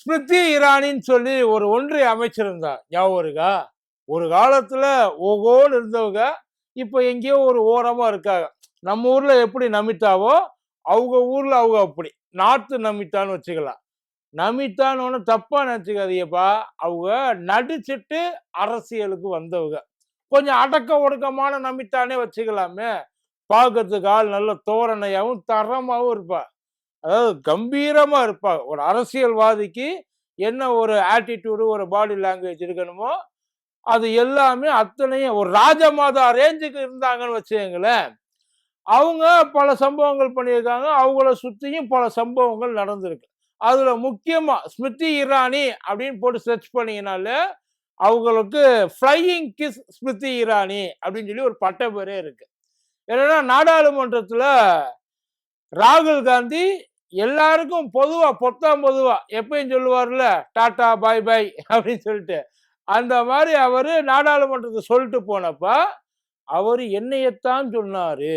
ஸ்மிருதி இரானின்னு சொல்லி ஒரு ஒன்றிய அமைச்சிருந்தா ஞாபகம் இருக்கா? ஒரு காலத்துல ஓகோன்னு இருந்தவங்க இப்போ எங்கேயோ ஒரு ஓரமா இருக்காங்க. நம்ம ஊர்ல எப்படி நமிதாவோ அவங்க ஊர்ல அவங்க அப்படி. நார்த்து நமித்தான்னு வச்சுக்கலாம். நமித்தான்னு ஒன்றும் தப்பா நினச்சிக்காதீங்கப்பா. அவங்க நடிச்சிட்டு அரசியலுக்கு வந்தவங்க. கொஞ்சம் அடக்க ஒடுக்கமான நமித்தானே வச்சுக்கலாமே. பார்க்கறதுக்கு ஆள் நல்ல தோரணையாகவும் தரமாகவும் இருப்பா. அதாவது கம்பீரமா இருப்பாங்க. ஒரு அரசியல்வாதிக்கு என்ன ஒரு ஆட்டிடியூடு ஒரு பாடி லாங்குவேஜ் இருக்கணுமோ அது எல்லாமே அத்தனையும் ஒரு ராஜமாதா ரேஞ்சுக்கு இருந்தாங்கன்னு வச்சுக்கங்களேன். அவங்க பல சம்பவங்கள் பண்ணியிருக்காங்க. அவங்கள சுற்றியும் பல சம்பவங்கள் நடந்திருக்கு. அதில் முக்கியமாக ஸ்மிருதி இரானி அப்படின்னு போட்டு சர்ச் பண்ணீங்கனாலே அவங்களுக்கு ஃப்ளையிங் கிஸ் ஸ்மிருதி இரானி அப்படின்னு சொல்லி ஒரு பட்ட பேரே இருக்குது என்னன்னா நாடாளுமன்றத்தில் ராகுல் காந்தி எல்லாருக்கும் பொதுவா பொத்தாம் பொதுவா. எப்பயும் சொல்லுவார்ல டாடா பாய் பாய் அப்படின்னு சொல்லிட்டு. அந்த மாதிரி அவர் நாடாளுமன்றத்தை சொல்லிட்டு போனப்ப அவர் என்னையத்தான் சொன்னார்.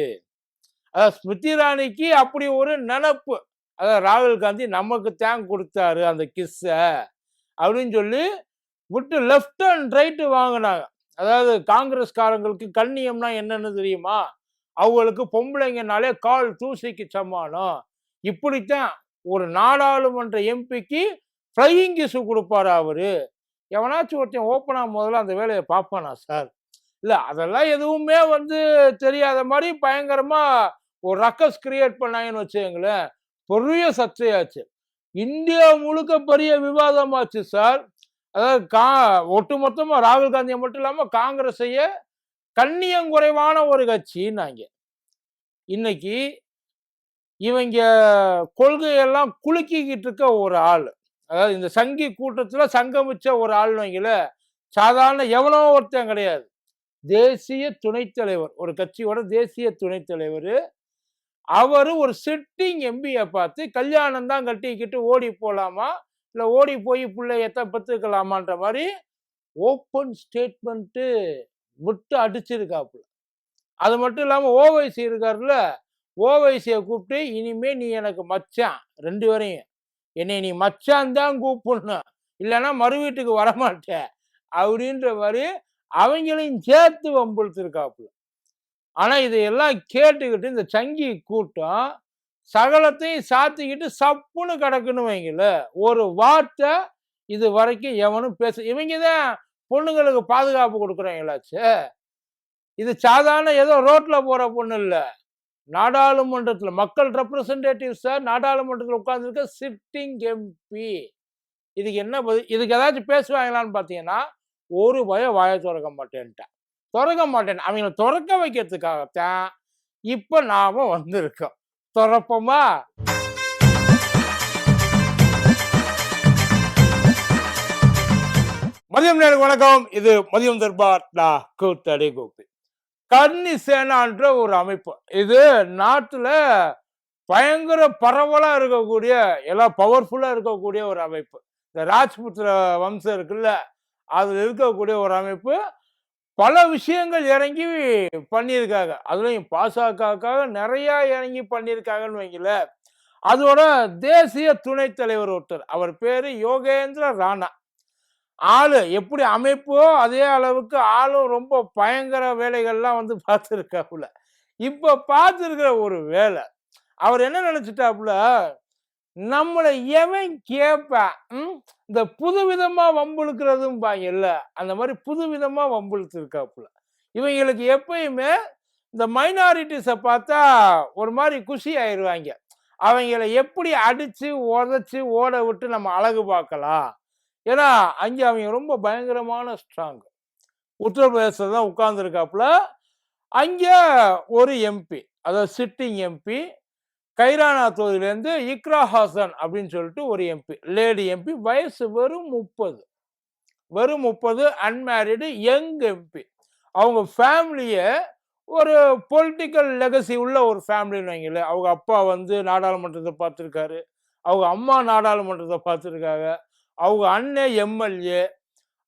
அதாவது ஸ்மிருதி இராணிக்கு அப்படி ஒரு நினப்பு. அதாவது ராகுல் காந்தி நமக்கு தேங்க் கொடுத்தாரு அந்த கிஸ்ஸை அப்படின்னு சொல்லி விட்டு லெஃப்ட் அண்ட் ரைட்டு வாங்கினாங்க. அதாவது காங்கிரஸ்காரங்களுக்கு கண்ணியம்னா என்னன்னு தெரியுமா? அவங்களுக்கு பொம்பளைங்கனாலே கால் தூசிக்கு சமானம். இப்படித்தான் ஒரு நாடாளுமன்ற எம்பிக்கு ஃப்ளையிங் கிஸ் கொடுப்பாரு அவரு? எவனாச்சும் ஒருத்தன் ஓப்பனாக முதல்ல அந்த வேலையை பார்ப்பானா சார் இல்லை அதெல்லாம் எதுவுமே வந்து தெரியாத மாதிரி பயங்கரமாக ஒரு ரக்கஸ் கிரியேட் பண்ணாங்கன்னு வச்சுங்களேன் பெரிய சர்ச்சையாச்சு. இந்தியா முழுக்க பெரிய விவாதமாச்சு சார் அதாவது கா ஒட்டுமொத்தமாக ராகுல் காந்தியை மட்டும் இல்லாமல் காங்கிரஸையே கண்ணியம் குறைவான ஒரு கட்சின்னாங்க. இன்னைக்கு இவங்க கொள்கையெல்லாம் குலுக்கிக்கிட்டு இருக்க ஒரு ஆள். அதாவது இந்த சங்கி கூட்டத்தில் சங்கமிச்ச ஒரு ஆள் வைங்கள சாதாரண எவ்வளோ ஒருத்தன் கிடையாது. தேசிய துணைத் தலைவர். ஒரு கட்சியோட தேசிய துணைத் தலைவர். அவர் ஒரு சிட்டிங் எம்பியை பார்த்து கல்யாணம் தான் கட்டிக்கிட்டு ஓடி போகலாமா இல்லை ஓடி போய் பிள்ளையத்த பெற்றுக்கலாமான்ற மாதிரி ஓப்பன் ஸ்டேட்மெண்ட்டு விட்டு அடிச்சிருக்காப்புல. அது மட்டும் இல்லாமல் ஓவைசி இருக்காருல்ல ஓவைசியை கூப்பிட்டு இனிமே நீ எனக்கு மச்சான் ரெண்டு வரையும் என்னை நீ மச்சான் தான் கூப்பிடணும். இல்லைன்னா மறு வீட்டுக்கு வரமாட்டேன் அப்படின்ற மாதிரி அவங்களையும் சேர்த்து வம்புழுத்திருக்காப்புல ஆனால் இதையெல்லாம் கேட்டுக்கிட்டு இந்த சங்கி கூட்டம் சகலத்தையும் சாத்திக்கிட்டு சப்புன்னு கிடக்குன்னு வைங்கள ஒரு வார்த்தை இது வரைக்கும் எவனும் பேச இவங்க தான் பொண்ணுங்களுக்கு பாதுகாப்பு கொடுக்குறாங்களாச்சு. இது சாதாரண ஏதோ ரோட்டில் போகிற பொண்ணு இல்லை. நாடாளுமன்றத்தில் மக்கள் ரெப்ரசன்டேட்டிவ் நாடாளுமன்றத்தில் உட்கார்ந்துருக்க சிட்டிங் எம்பி இதுக்கு என்ன பதில்? இதுக்கு ஏதாச்சும் பேசுவாங்களான்னு பார்த்தீங்கன்னா ஒரு பயம் வாயை திறக்க மாட்டேன்ட்டேன். திறக்க மாட்டேன். அவங்கள திறக்க வைக்கிறதுக்காகத்தான் இப்போ நாம் வந்திருக்கோம். திறப்போமா? மதியம் நேரம் வணக்கம். இது மதியம் தர்பார் டா கூத்தடி கோபி. கன்னி சேனான்ற ஒரு அமைப்பு. இது நாட்டில் பயங்கர பரவலாக இருக்கக்கூடிய எல்லாம் பவர்ஃபுல்லாக இருக்கக்கூடிய ஒரு அமைப்பு. இந்த ராஜ்புத்திர வம்சம் இருக்குல்ல அதில் இருக்கக்கூடிய ஒரு அமைப்பு. பல விஷயங்கள் இறங்கி பண்ணியிருக்காங்க. அதுலேயும் பாசகக்காக நிறையா இறங்கி பண்ணியிருக்காங்கன்னு வைங்கள அதோட தேசிய துணைத் தலைவர் ஒருத்தர். அவர் பேர் யோகேந்திர ராணா. ஆள் எப்படி அமைப்போ அதே அளவுக்கு ஆளும் ரொம்ப பயங்கர வேலைகள்லாம் வந்து பார்த்துருக்காப்புல. இப்போ பார்த்துருக்கிற ஒரு வேலை அவர் என்ன நினச்சிட்டாப்புல நம்மளை எவன் கேட்பான் இந்த புதுவிதமாக வம்புழுக்கிறதும் பாங்கல்ல அந்த மாதிரி புதுவிதமாக வம்புழுத்துருக்காப்புல. இவங்களுக்கு எப்பயுமே இந்த மைனாரிட்டிஸை பார்த்தா ஒரு மாதிரி குஷி ஆயிடுவாங்க அவங்கள எப்படி அடித்து உதச்சி ஓட விட்டு நம்ம அழகு பார்க்கலாம். ஏன்னா அங்கே அவங்க ரொம்ப பயங்கரமான ஸ்ட்ராங் உத்தரப்பிரதேசத்தில் தான் உட்கார்ந்துருக்காப்புல. அங்கே ஒரு எம்பி அதாவது சிட்டிங் எம்பி கைரானா தொகுதியிலேருந்து இக்ரா ஹாசன் அப்படின்னு சொல்லிட்டு ஒரு எம்பி லேடி எம்பி வயசு வெறும் முப்பது. வெறும் முப்பது அன்மேரிடு யங் எம்பி அவங்க ஃபேமிலியை ஒரு பொலிட்டிக்கல் லெகசி உள்ள ஒரு ஃபேமிலின்னு வைங்களேன் அவங்க அப்பா வந்து நாடாளுமன்றத்தை பார்த்துருக்காரு. அவங்க அம்மா நாடாளுமன்றத்தை பார்த்துருக்காங்க. அவங்க அண்ணன் எம்எல்ஏ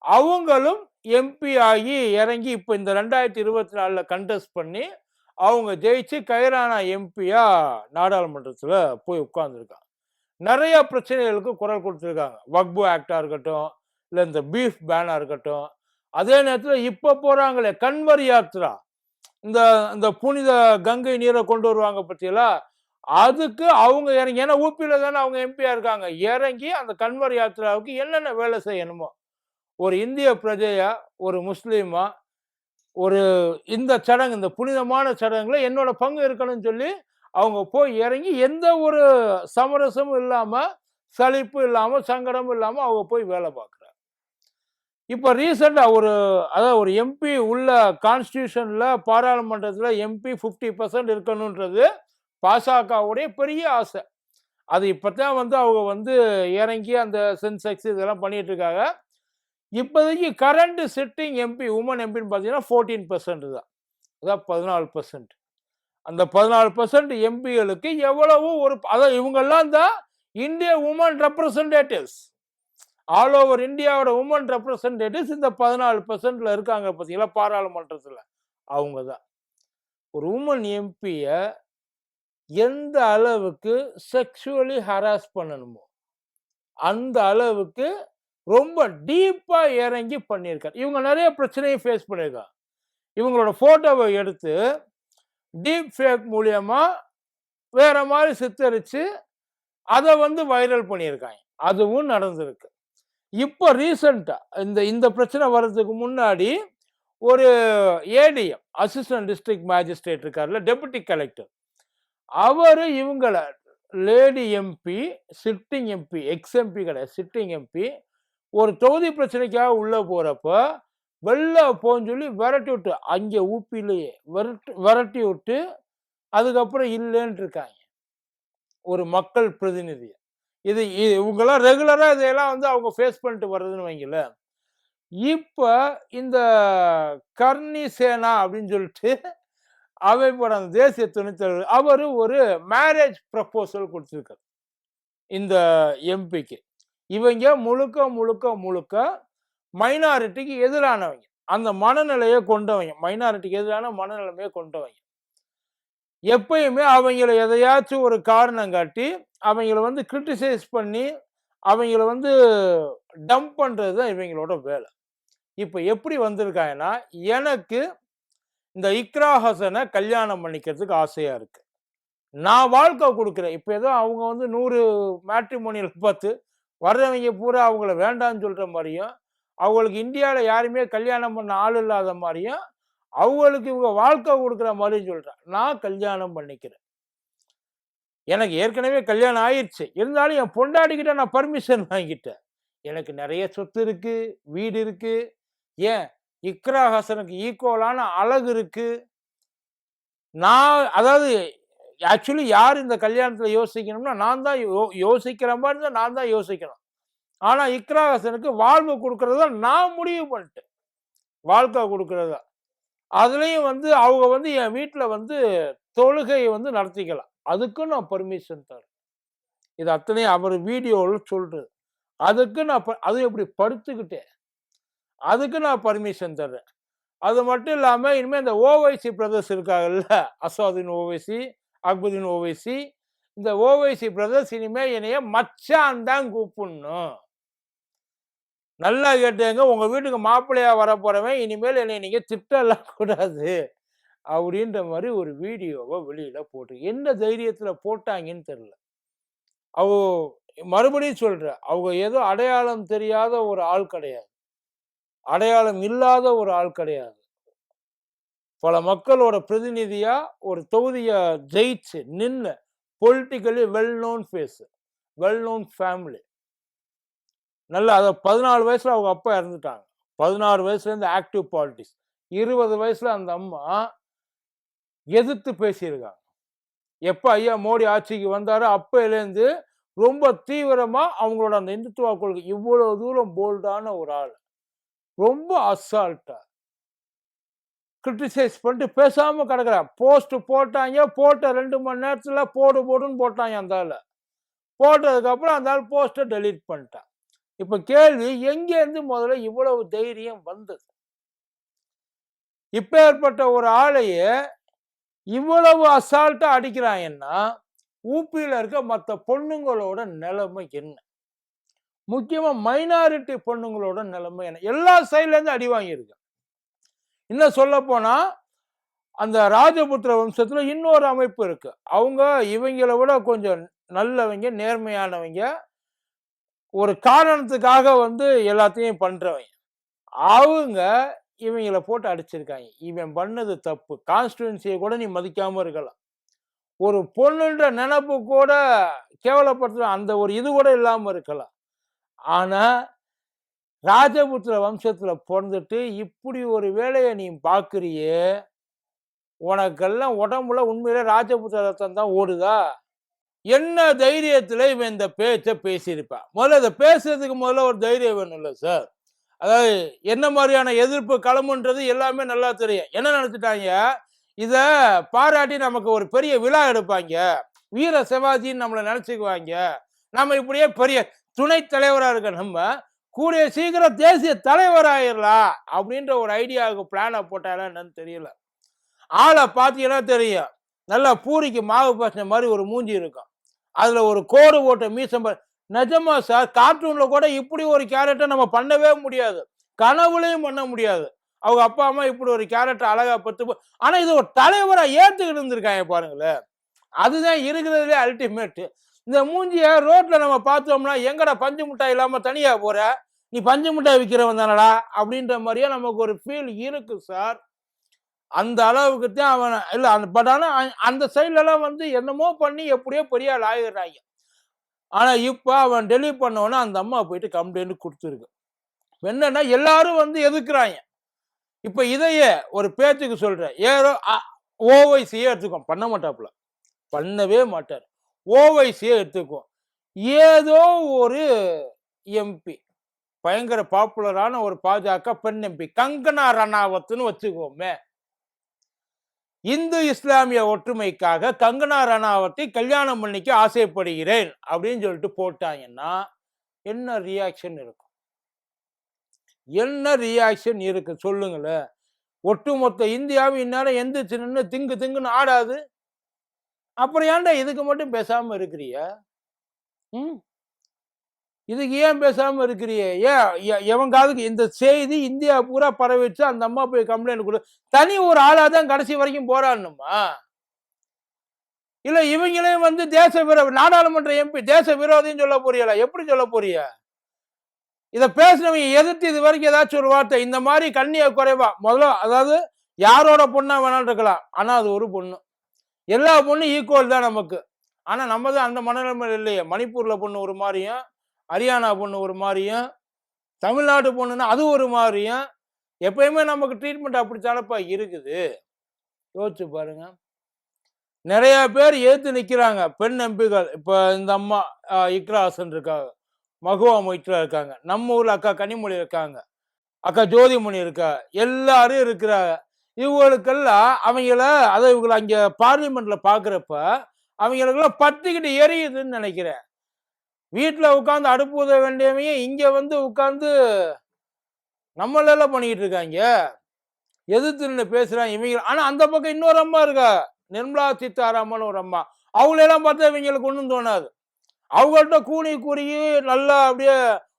அவங்களும் எம்பி ஆகி இறங்கி இப்போ இந்த ரெண்டாயிரத்தி இருபத்தி நாலில் கண்டெஸ்ட் பண்ணி அவங்க ஜெயிச்சு கைரானா எம்பியா நாடாளுமன்றத்தில் போய் உட்கார்ந்துருக்காங்க. நிறைய பிரச்சனைகளுக்கு குரல் கொடுத்துருக்காங்க. வக்பு ஆக்டாக இருக்கட்டும் இல்லை இந்த பீஃப் பேனாக இருக்கட்டும். அதே நேரத்தில் இப்போ போகிறாங்களே கன்வர் யாத்ரா. இந்த இந்த புனித கங்கை நீரை கொண்டு வருவாங்க பற்றியெல்லாம் அதுக்கு அவங்க இறங்கி ஏன்னா ஊப்பியில் தானே அவங்க எம்பியாக இருக்காங்க. இறங்கி அந்த கன்வர் யாத்திராவுக்கு என்னென்ன வேலை செய்யணுமோ ஒரு இந்திய பிரஜையா ஒரு முஸ்லீமா ஒரு இந்த சடங்கு இந்த புனிதமான சடங்குல என்னோட பங்கு இருக்கணும்னு சொல்லி அவங்க போய் இறங்கி எந்த ஒரு சமரசமும் இல்லாமல் சலிப்பு இல்லாமல் சங்கடமும் இல்லாமல் அவங்க போய் வேலை பார்க்குறாங்க இப்போ ரீசெண்டாக ஒரு அதாவது ஒரு எம்பி உள்ள கான்ஸ்டியூஷனில் பாராளுமன்றத்தில் எம்பி ஃபிஃப்டி பர்சன்ட் இருக்கணுன்றது பாசகவுடைய பெரிய ஆசை. அது இப்போ தான் வந்து அவங்க வந்து இறங்கி அந்த சென்செக்ஸ் இதெல்லாம் பண்ணிட்டு இருக்காங்க இப்போதைக்கு கரண்ட் சிட்டிங் எம்பி உமன் எம்பின்னு பார்த்தீங்கன்னா ஃபோர்டீன் பர்சன்ட் தான். அதான் பதினாலு பர்சன்ட் அந்த பதினாலு பர்சன்ட் எம்பிகளுக்கு எவ்வளவு ஒரு அதான் இவங்கெல்லாம் தான் இந்திய உமன் ரெப்ரசன்டேட்டிவ்ஸ் ஆல் ஓவர் இந்தியாவோட உமன் ரெப்ரசன்டேட்டிவ்ஸ் இந்த பதினாலு பர்சன்ட்ல இருக்காங்க பார்த்தீங்களா? பாராளுமன்றத்தில். அவங்க தான். ஒரு உமன் எம்பியை எந்த அளவுக்கு செக்ஷுவலி ஹராஸ் பண்ணணுமோ அந்த அளவுக்கு ரொம்ப டீப்பாக இறங்கி பண்ணியிருக்காரு. இவங்க நிறைய பிரச்சனையை ஃபேஸ் பண்ணியிருக்காங்க. இவங்களோட ஃபோட்டோவை எடுத்து டீப் ஃபேக் மூலியமாக வேற மாதிரி சித்தரித்து அதை வந்து வைரல் பண்ணியிருக்காங்க. அதுவும் நடந்திருக்கு. இப்போ ரீசண்டாக இந்த இந்த பிரச்சனை வர்றதுக்கு முன்னாடி ஒரு ஏடிஎம் அசிஸ்டன்ட் டிஸ்ட்ரிக்ட் மேஜிஸ்ட்ரேட் இருக்கார்ல டெபுட்டி கலெக்டர் அவர் இவங்கள lady MP sitting MP ex MP கிடையாது சிட்டிங் எம்பி ஒரு தொகுதி பிரச்சனைக்காக உள்ளே போகிறப்ப வெளில போன்னு சொல்லி விரட்டி விட்டு அங்கே ஊப்பிலேயே விரட்டு விரட்டி விட்டு அதுக்கப்புறம் இல்லைன்னு இருக்காங்க. ஒரு மக்கள் பிரதிநிதி இது இவங்கெல்லாம் ரெகுலராக இதையெல்லாம் வந்து அவங்க ஃபேஸ் பண்ணிட்டு வர்றதுன்னு வைங்கள இப்போ இந்த கர்ணி சேனா அப்படின்னு சொல்லிட்டு அவைப்பட அந்த தேசிய துணைத்தலைவர் அவர் ஒரு மேரேஜ் ப்ரப்போசல் கொடுத்துருக்காரு இந்த எம்பிக்கு இவங்க முழுக்க முழுக்க முழுக்க மைனாரிட்டிக்கு எதிரானவங்க. அந்த மனநிலையை கொண்டவங்க மைனாரிட்டிக்கு எதிரான மனநிலைமையை கொண்டவங்க. எப்பயுமே அவங்கள எதையாச்சும் ஒரு காரணம் காட்டி அவங்கள வந்து கிரிட்டிசைஸ் பண்ணி அவங்கள வந்து டம்ப் பண்ணுறது தான் இவங்களோட வேலை. இப்போ எப்படி வந்திருக்காங்கன்னா எனக்கு இந்த இக்ரா ஹசனை கல்யாணம் பண்ணிக்கிறதுக்கு ஆசையாக இருக்குது நான் வாழ்க்கை கொடுக்குறேன். இப்போ ஏதோ அவங்க வந்து நூறு மேட்ரிமோனியல் பார்த்து வர்றவங்க பூரா அவங்கள வேண்டாம்னு சொல்கிற மாதிரியும் அவங்களுக்கு இந்தியாவில் யாருமே கல்யாணம் பண்ண ஆள் இல்லாத மாதிரியும் அவங்களுக்கு இவங்க வாழ்க்கை கொடுக்குற மாதிரியும் சொல்கிறேன் நான் கல்யாணம் பண்ணிக்கிறேன். எனக்கு ஏற்கனவே கல்யாணம் ஆயிடுச்சு இருந்தாலும் என் பொண்டாடிக்கிட்ட நான் பர்மிஷன் வாங்கிட்டேன். எனக்கு நிறைய சொத்து இருக்குது வீடு இருக்குது ஏன்? இக்ரா ஹசனுக்கு ஈக்குவலான அழகு இருக்கு. நான் அதாவது ஆக்சுவலி யார் இந்த கல்யாணத்தில் யோசிக்கணும்னா நான் தான் யோ- யோசிக்கிற மாதிரி தான் நான் தான் யோசிக்கணும். ஆனால் இக்ரா ஹசனுக்கு வாழ்வு கொடுக்கறத நான் முடிவு பண்ணிட்டேன். வாழ்க்கை கொடுக்கறதா அதுலேயும் வந்து அவங்க வந்து என் வீட்டில் வந்து தொழுகையை வந்து நடத்திக்கலாம் அதுக்கும் நான் பர்மிஷன் தரேன். இது அத்தனையும் அவர் வீடியோவில் சொல்கிறது அதுக்கு நான் ப- எப்படி படுத்துக்கிட்டேன்? அதுக்கு நான் பர்மிஷன் தர்றேன். அது மட்டும் இல்லாமல் இனிமேல் இந்த ஓவைசி பிரதர்ஸ் இருக்காங்கல்ல அசாதுன் ஓவைசி அக்புதீன் ஓவைசி இந்த ஓவைசி பிரதர்ஸ் இனிமேல் என்னைய மச்சான் தான் கூப்பிடணும். நல்லா கேட்டேங்க உங்கள் வீட்டுக்கு மாப்பிள்ளையாக வர போகிறவன் இனிமேல் என்னை நீங்கள் திட்டலாம் கூடாது அப்படின்ற மாதிரி ஒரு வீடியோவை வெளியில் போட்டு என்ன தைரியத்தில் போட்டாங்கன்னு தெரில அவ மறுபடியும் சொல்கிறேன் அவங்க ஏதோ அடையாளம் தெரியாத ஒரு ஆள் கிடையாது. அடையாளம் இல்லாத ஒரு ஆள் கிடையாது. பல மக்களோட பிரதிநிதியா ஒரு தொகுதியை ஜெயிச்சு நின்று politically well known face well known family. நல்ல அதை பதினாலு வயசுல அவங்க அப்பா இறந்துட்டாங்க. பதினாறு வயசுலேருந்து ஆக்டிவ் பாலிட்டிக்ஸ் இருபது வயசுல அந்த அம்மா எதிர்த்து பேசியிருக்காங்க. எப்போ ஐயா மோடி ஆட்சிக்கு வந்தாரோ அப்பையிலேருந்து ரொம்ப தீவிரமாக அவங்களோட அந்த இந்துத்துவ கொள்கை இவ்வளோ தூரம் போல்டான ஒரு ஆள். ரொம்ப அசால்ட்டா கிரிட்டிசைஸ் பண்ணிட்டு பேசாம கிடக்குறான் போஸ்ட் போட்டாங்க போட்ட ரெண்டு மணி நேரத்துல போடு போடுன்னு போட்டாங்க அந்த ஆள். போட்டதுக்கு அப்புறம் அந்த ஆள் போஸ்ட்டை டெலீட் பண்ணிட்டான் இப்ப கேள்வி எங்கேருந்து முதல்ல இவ்வளவு தைரியம் வந்தது? இப்ப ஏற்பட்ட ஒரு ஆளையே இவ்வளவு அசால்ட்டா அடிக்கிறாங்கன்னா ஊப்பியில் இருக்க மற்ற பொண்ணுங்களோட நிலைமை என்ன? முக்கியமாக மைனாரிட்டி பொண்ணுங்களோட நிலைமை என்ன? எல்லா சைட்லேருந்து அடி வாங்கியிருக்கு இன்னும் சொல்ல போனால் அந்த ராஜபுத்திர வம்சத்தில் இன்னொரு அமைப்பு இருக்கு. அவங்க இவங்கள விட கொஞ்சம் நல்லவங்க நேர்மையானவங்க. ஒரு காரணத்துக்காக வந்து எல்லாத்தையும் பண்ணுறவங்க அவங்க இவங்கள போட்டு அடிச்சிருக்காங்க. இவன் பண்ணது தப்பு. கான்ஸ்டுவன்சியை கூட நீ மதிக்காமல் இருக்கலாம். ஒரு பொண்ணுன்ற நினப்பு கூட கேவலப்படுத்துகிற அந்த ஒரு இது கூட இல்லாமல் இருக்கலாம். ஆனா ராஜபுத்திர வம்சத்துல பிறந்துட்டு இப்படி ஒரு வேலையை நீ பார்க்குறியே உனக்கெல்லாம் உடம்புல உண்மையில ராஜபுத்திர ரத்தம் தான் ஓடுதா? என்ன தைரியத்துல இவன் இந்த பேச்சை பேசியிருப்பான் முதல்ல இதை பேசுறதுக்கு முதல்ல ஒரு தைரியம் வேணும்ல சார் அதாவது என்ன மாதிரியான எதிர்ப்பு களமுன்றது எல்லாமே நல்லா தெரியும். என்ன நினைச்சிட்டாங்க? இத பாராட்டி நமக்கு ஒரு பெரிய விழா எடுப்பாங்க. வீர சிவாஜின்னு நம்மளை நினைச்சுக்குவாங்க. நம்ம இப்படியே பெரிய துணை தலைவராக இருக்க நம்ம கூடிய சீக்கிரம் தேசிய தலைவராயிரலாம் அப்படின்ற ஒரு ஐடியாவுக்கு பிளானை போட்டாலும் என்னன்னு தெரியல. ஆளை பார்த்தீங்கன்னா தெரியும்? நல்லா பூரிக்கு மாவு பசங்க மாதிரி ஒரு மூஞ்சி இருக்கும். அதில் ஒரு கோடு போட்ட மீசம் நிஜமா சார் கார்ட்டூனில் கூட இப்படி ஒரு கேரக்டர் நம்ம பண்ணவே முடியாது. கனவுலையும் பண்ண முடியாது. அவங்க அப்பா அம்மா இப்படி ஒரு கேரக்டர் அழகாக பத்து ஆனால் இது ஒரு தலைவராக ஏற்றுக்கிட்டு இருந்திருக்காங்க பாருங்களேன். அதுதான் இருக்கிறதுலே அல்டிமேட் இந்த மூஞ்சிய ரோட்ல நம்ம பார்த்தோம்னா எங்கடா பஞ்சு மிட்டாய் இல்லாம தனியா போற? நீ பஞ்சு மிட்டாய் விற்கிறவன் தானடா? அப்படின்ற மாதிரியே நமக்கு ஒரு ஃபீல் இருக்கு சார் அந்த அளவுக்கு தான் அவன் இல்லை அந்த பட் ஆனால் அந்த சைட்லலாம் வந்து என்னமோ பண்ணி எப்படியோ பெரிய ஆள் ஆகிடுறாங்க ஆனால் இப்போ அவன் டெலிவரி பண்ணவொன்னே அந்த அம்மா போயிட்டு கம்ப்ளைண்ட் கொடுத்துருக்கு. என்னன்னா எல்லாரும் வந்து எதுக்குறாங்க? இப்போ இதையே ஒரு பேச்சுக்கு சொல்கிறேன் ஏதோ ஓவைசியே எடுத்துக்கோம் பண்ண மாட்டாப்புல. பண்ணவே மாட்டார். ஓவைசியே எடுத்துக்குவோம் ஏதோ ஒரு எம்பி பயங்கர பாப்புலரான ஒரு பாஜக பெண் எம்பி கங்கனா ரணாவத்னு வச்சுக்குவோமே இந்து இஸ்லாமிய ஒற்றுமைக்காக கங்கனா ரணாவத்தை கல்யாணம் பண்ணிக்க ஆசைப்படுகிறேன் அப்படின்னு சொல்லிட்டு போட்டாங்கன்னா என்ன ரியாக்ஷன் இருக்கும்? என்ன ரியாக்ஷன் இருக்கு? சொல்லுங்களேன். ஒட்டுமொத்த இந்தியாவும் இந்நேரம் எந்திரிச்சு நின்று திங்கு திங்குன்னு ஆடாது. அப்புறம் ஏன்டா இதுக்கு மட்டும் பேசாமல் இருக்கிறிய? ம். இதுக்கு ஏன் பேசாமல் இருக்கிறிய? ஏன் எ- எவன் காதுக்கு இந்த செய்தி இந்தியா பூரா பரவிச்சு அந்த அம்மா போய் கம்ப்ளைண்ட் கொடு. தனி ஒரு ஆளாக தான் கடைசி வரைக்கும் போராடணுமா இல்லை இவங்களே வந்து தேச விரோ நாடாளுமன்ற எம்பி தேச விரோதின்னு சொல்ல போறியல எப்படி சொல்ல போறிய இதை பேசுனவங்க எதிர்த்து இது வரைக்கும் ஏதாச்சும் ஒரு வார்த்தை. இந்த மாதிரி கண்ணிய குறைவா? முதல்ல அதாவது யாரோட பொண்ணா வேணாலும் இருக்கலாம். ஆனால் அது ஒரு பொண்ணு. எல்லா பொண்ணும் ஈக்குவல் தான் நமக்கு. ஆனால் நம்ம தான் அந்த மனநிலைமை இல்லையே. மணிப்பூரில் பொண்ணு ஒரு மாதிரியும் ஹரியானா பொண்ணு ஒரு மாதிரியும் தமிழ்நாட்டு பொண்ணுன்னா அது ஒரு மாதிரியும் எப்பயுமே நமக்கு ட்ரீட்மெண்ட் அப்படி தானப்பா இருக்குது. யோசிச்சு பாருங்க. நிறைய பேர் ஏற்று நிற்கிறாங்க பெண் எம்பிகள் இப்போ இந்த அம்மா ஆஹ், இக்ரா ஹாசன் இருக்காங்க. மகுவா மொய்த்ரா இருக்காங்க. நம்ம ஊரில் அக்கா கனிமொழி இருக்காங்க. அக்கா ஜோதிமணி இருக்கா. எல்லாரும் இருக்கிறாங்க. இவங்களுக்கெல்லாம் அவங்கள அதை இவங்களை அங்கே பார்லிமெண்ட்ல பார்க்குறப்ப அவங்களுக்கெல்லாம் பத்திக்கிட்டு எரியுதுன்னு நினைக்கிறேன். வீட்டில் உட்காந்து அடுப்பு உதவ வேண்டியவங்க இங்கே வந்து உட்காந்து நம்மளெல்லாம் பண்ணிக்கிட்டு இருக்காங்க. எதிர்த்து நின்று பேசுகிறாங்க இவங்க. ஆனால் அந்த பக்கம் இன்னொரு அம்மா இருக்கா? நிர்மலா சீதாராமன் ஒரு அம்மா. அவங்களெல்லாம் பார்த்தா இவங்களுக்கு ஒன்றும் தோணாது. அவங்கள்ட்ட கூனி குறுகி நல்லா அப்படியே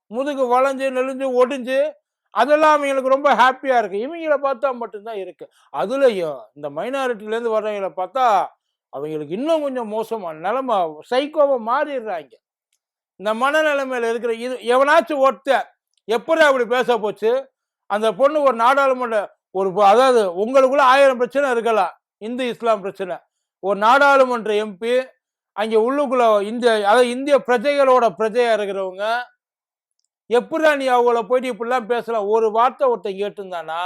முதுகு வளைஞ்சு நெளிஞ்சு ஒடிஞ்சு அதெல்லாம் அவங்களுக்கு ரொம்ப ஹாப்பியாக இருக்குது இவங்களை பார்த்தா மட்டும்தான் இருக்குது அதுலேயும் இந்த மைனாரிட்டிலேருந்து வர்றவங்களை வர்றவங்கள பார்த்தா அவங்களுக்கு இன்னும் கொஞ்சம் மோசமான நிலமை சைக்கோவை மாறிடுறாங்க. இந்த மனநிலைமையில் இருக்கிற இது எவனாச்சும் ஒருத்தன் எப்படி அப்படி பேச போச்சு? அந்த பொண்ணு ஒரு நாடாளுமன்ற ஒரு அதாவது உங்களுக்குள்ள ஆயிரம் பிரச்சனை இருக்கலாம். இந்து இஸ்லாம் பிரச்சனை. ஒரு நாடாளுமன்ற எம்பி அங்கே உள்ளுக்குள்ள இந்திய அதாவது இந்திய பிரஜைகளோட பிரஜையாக இருக்கிறவங்க எப்படிடா நீ அவங்கள போயிட்டு இப்படிலாம் பேசலாம் ஒரு வார்த்தை ஒருத்தன் கேட்டிருந்தானா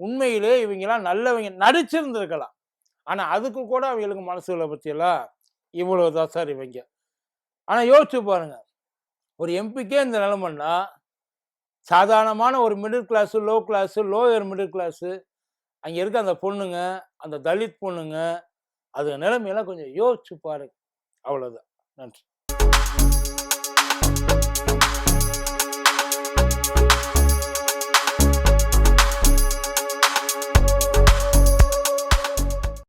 உண்மையிலே இவங்கெல்லாம் நல்லவங்க நடிச்சிருந்திருக்கலாம். ஆனால் அதுக்கு கூட அவங்களுக்கு மனசுகளை பற்றியெல்லாம் இவ்வளவுதான் சார் இவங்க. ஆனால் யோசிச்சு பாருங்க. ஒரு எம்பிக்கே இந்த நிலமன்னா சாதாரணமான ஒரு middle class low class lower middle class அங்கே இருக்க அந்த பொண்ணுங்க அந்த தலித் பொண்ணுங்க அது நிலைமையெல்லாம் கொஞ்சம் யோசிச்சு பாருங்க. அவ்வளோதான் நன்றி.